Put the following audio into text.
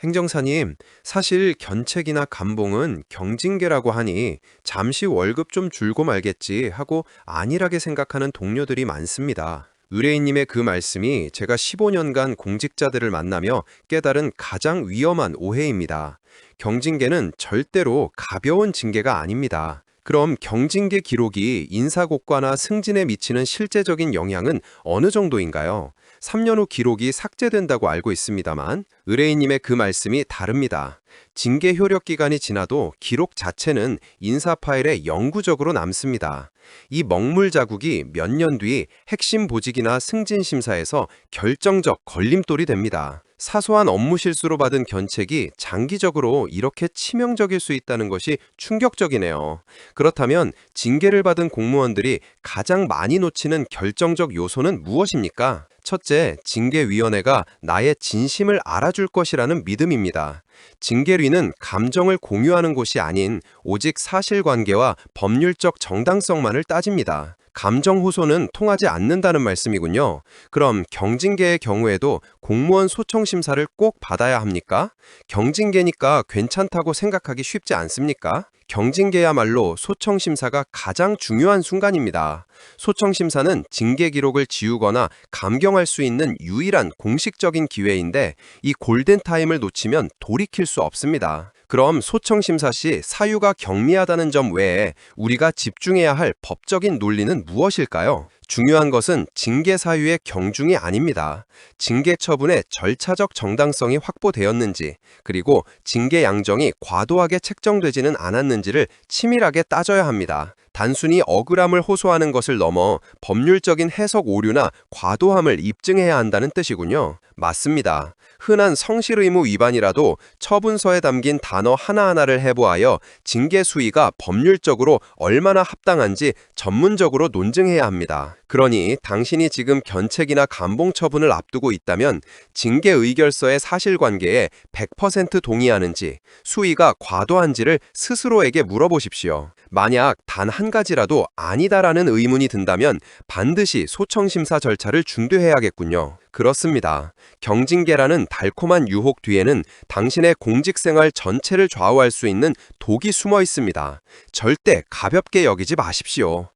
행정사님, 사실 견책이나 감봉은 경징계라고 하니 잠시 월급 좀 줄고 말겠지 하고 안일하게 생각하는 동료들이 많습니다. 의뢰인님의 그 말씀이 제가 15년간 공직자들을 만나며 깨달은 가장 위험한 오해입니다. 경징계는 절대로 가벼운 징계가 아닙니다. 그럼 경징계 기록이 인사고과나 승진에 미치는 실제적인 영향은 어느 정도인가요? 3년 후 기록이 삭제된다고 알고 있습니다만 의뢰인님의 그 말씀이 다릅니다. 징계 효력 기간이 지나도 기록 자체는 인사 파일에 영구적으로 남습니다. 이 먹물 자국이 몇 년 뒤 핵심 보직이나 승진 심사에서 결정적 걸림돌이 됩니다. 사소한 업무 실수로 받은 견책이 장기적으로 이렇게 치명적일 수 있다는 것이 충격적이네요. 그렇다면 징계를 받은 공무원들이 가장 많이 놓치는 결정적 요소는 무엇입니까? 첫째, 징계위원회가 나의 진심을 알아줄 것이라는 믿음입니다. 징계위는 감정을 공유하는 곳이 아닌 오직 사실관계와 법률적 정당성만을 따집니다. 감정 호소는 통하지 않는다는 말씀이군요. 그럼 경징계의 경우에도 공무원 소청 심사를 꼭 받아야 합니까? 경징계니까 괜찮다고 생각하기 쉽지 않습니까? 경징계야말로 소청 심사가 가장 중요한 순간입니다. 소청 심사는 징계 기록을 지우거나 감경할 수 있는 유일한 공식적인 기회인데 이 골든 타임을 놓치면 돌이킬 수 없습니다. 그럼 소청 심사 시 사유가 경미하다는 점 외에 우리가 집중해야 할 법적인 논리는 무엇일까요? 중요한 것은 징계 사유의 경중이 아닙니다. 징계 처분의 절차적 정당성이 확보되었는지, 그리고 징계 양정이 과도하게 책정되지는 않았는지를 치밀하게 따져야 합니다. 단순히 억울함을 호소하는 것을 넘어 법률적인 해석 오류나 과도함을 입증해야 한다는 뜻이군요. 맞습니다. 흔한 성실 의무 위반이라도 처분서에 담긴 단어 하나하나를 해부하여 징계 수위가 법률적으로 얼마나 합당한지 전문적으로 논증해야 합니다. 그러니 당신이 지금 견책이나 감봉 처분을 앞두고 있다면 징계 의결서의 사실관계에 100% 동의하는지 수위가 과도한지를 스스로에게 물어보십시오. 만약 단 한 가지라도 아니다라는 의문이 든다면 반드시 소청심사 절차를 중퇴해야겠군요. 그렇습니다. 경징계라는 달콤한 유혹 뒤에는 당신의 공직생활 전체를 좌우할 수 있는 독이 숨어 있습니다. 절대 가볍게 여기지 마십시오.